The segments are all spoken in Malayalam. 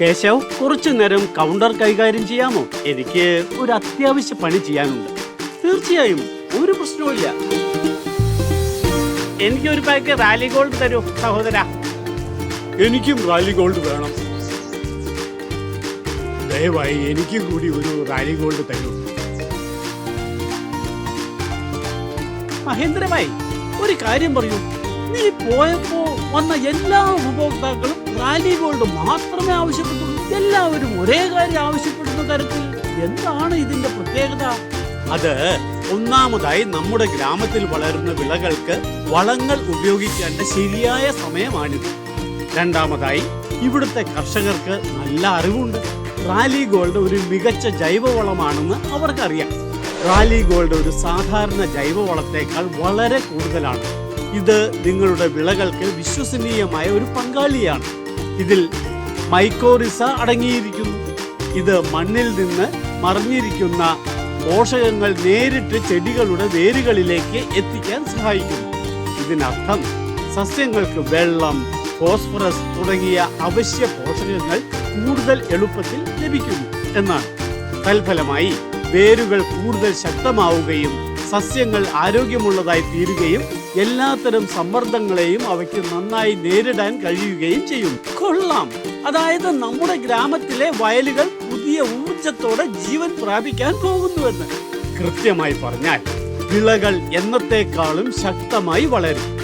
കേശവ് കുറച്ചു നേരം കൗണ്ടർ കൈകാര്യം ചെയ്യാമോ? എനിക്ക് ഒരു അത്യാവശ്യ പണി ചെയ്യാനുണ്ട്. തീർച്ചയായും ഒരു പ്രശ്നവുമില്ല. എനിക്ക് ഒരു പാക്ക് റാലി ഗോൾഡ് തരൂ സഹോദര. എനിക്കും റാലി ഗോൾഡ് വേണം. ദയവായി എനിക്കും കൂടി ഒരു റാലി ഗോൾഡ് തരൂ. മഹേന്ദ്രമായി ഒരു കാര്യം പറയൂ. നീ പോയപ്പോ വന്ന എല്ലാ ഉപഭോക്താക്കളും റാലി ഗോൾഡ് മാത്രമേ ആവശ്യപ്പെട്ടുള്ളൂ. എല്ലാവരും ഒരേ കാര്യം ആവശ്യപ്പെടുന്ന തരത്തിൽ. എന്താണ് ഇതിന്റെ പ്രത്യേകത? അത് ഒന്നാമതായി നമ്മുടെ ഗ്രാമത്തിൽ വളരുന്ന വിളകൾക്ക് വളങ്ങൾ ഉപയോഗിക്കേണ്ട ശരിയായ സമയമാണിത്. രണ്ടാമതായി ഇവിടുത്തെ കർഷകർക്ക് നല്ല അറിവുണ്ട്. റാലി ഗോൾഡ് ഒരു മികച്ച ജൈവവളമാണെന്ന് അവർക്കറിയാം. റാലി ഗോൾഡ് ഒരു സാധാരണ ജൈവവളത്തേക്കാൾ വളരെ കൂടുതലാണ്. ഇത് നിങ്ങളുടെ വിളകൾക്ക് വിശ്വസനീയമായ ഒരു പങ്കാളിയാണ്. ഇതിൽ മൈക്കോറിസ അടങ്ങിയിരിക്കുന്നു. ഇത് മണ്ണിൽ നിന്ന് മറിഞ്ഞിരിക്കുന്ന പോഷകങ്ങൾ നേരിട്ട് ചെടികളുടെ വേരുകളിലേക്ക് എത്തിക്കാൻ സഹായിക്കുന്നു. ഇതിനർത്ഥം സസ്യങ്ങൾക്ക് വെള്ളം ഫോസ്ഫറസ് തുടങ്ങിയ അവശ്യ പോഷകങ്ങൾ കൂടുതൽ എളുപ്പത്തിൽ ലഭിക്കുന്നു എന്നാണ്. തൽഫലമായി വേരുകൾ കൂടുതൽ ശക്തമാവുകയും സസ്യങ്ങൾ ആരോഗ്യമുള്ളതായി തീരുകയും എല്ലാത്തരം സമ്മർദ്ദങ്ങളെയും അവയ്ക്ക് നന്നായി നേരിടാൻ കഴിയുകയും ചെയ്യും. കൊള്ളാം. അതായത് നമ്മുടെ ഗ്രാമത്തിലെ വയലുകൾ പുതിയ ഊർജത്തോടെ ജീവൻ പ്രാപിക്കാൻ പോകുന്നുവെന്ന്. കൃത്യമായി പറഞ്ഞാൽ വിളകൾ എന്നത്തെക്കാളും ശക്തമായി വളരും.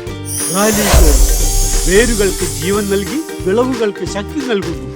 വേരുകൾക്ക് ജീവൻ നൽകി വിളവുകൾക്ക് ശക്തി നൽകുന്നു.